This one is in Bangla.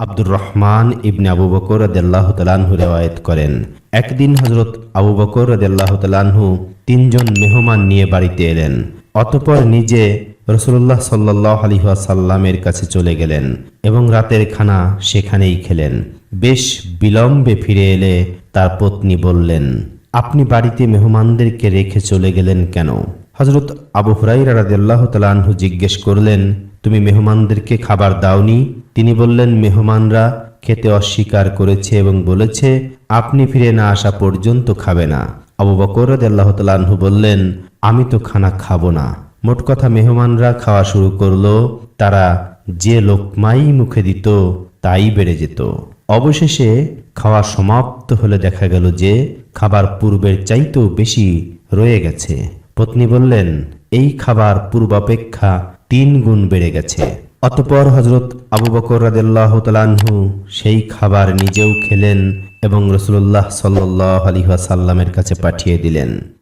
আব্দুর রহমান ইবনে আবু বকর রাদিয়াল্লাহু তাআলাহু রেওয়ায়ত করেন। একদিন হজরত আবু বকর রাদিয়াল্লাহু তাআলাহু তিনজন মেহমান নিয়ে বাড়িতে এলেন। অতঃপর নিজে রসুল্লাহ সাল্লাহ আলহিহাসাল্লামের কাছে চলে গেলেন এবং রাতের খানা সেখানেই খেলেন। বেশ বিলম্বে ফিরে এলে তার পত্নী বললেন, আপনি বাড়িতে মেহমানদেরকে রেখে চলে গেলেন কেন? হজরত আবু হুরাইরা রাদিয়াল্লাহ তালাহু জিজ্ঞেস করলেন, তুমি মেহমানদেরকে খাবার দাওনি? তিনি বললেন, মেহমানরা খেতে অস্বীকার করেছে এবং বলেছে, আপনি ফিরে না আসা পর্যন্ত খাবে না। আবু বকর রাদিয়াল্লাহু বললেন, আমি তো খানা খাব না। মোট কথা মেহমানরা খাওয়া শুরু করল, তারা যে লোকমাই মুখে দিত, তাই বেড়ে যেত। অবশেষে খাওয়া সমাপ্ত হলে দেখা গেল যে খাবার পূর্বের চাইতেও বেশি রয়ে গেছে। পত্নী বললেন, এই খাবার পূর্বাপেক্ষা তিন গুণ বেড়ে গেছে। অতপর হজরত আবু বকর রাজু সেই খাবার নিজেও খেলেন এবং রসুল্লাহ সাল্লাহ আলিহাসাল্লামের কাছে পাঠিয়ে দিলেন।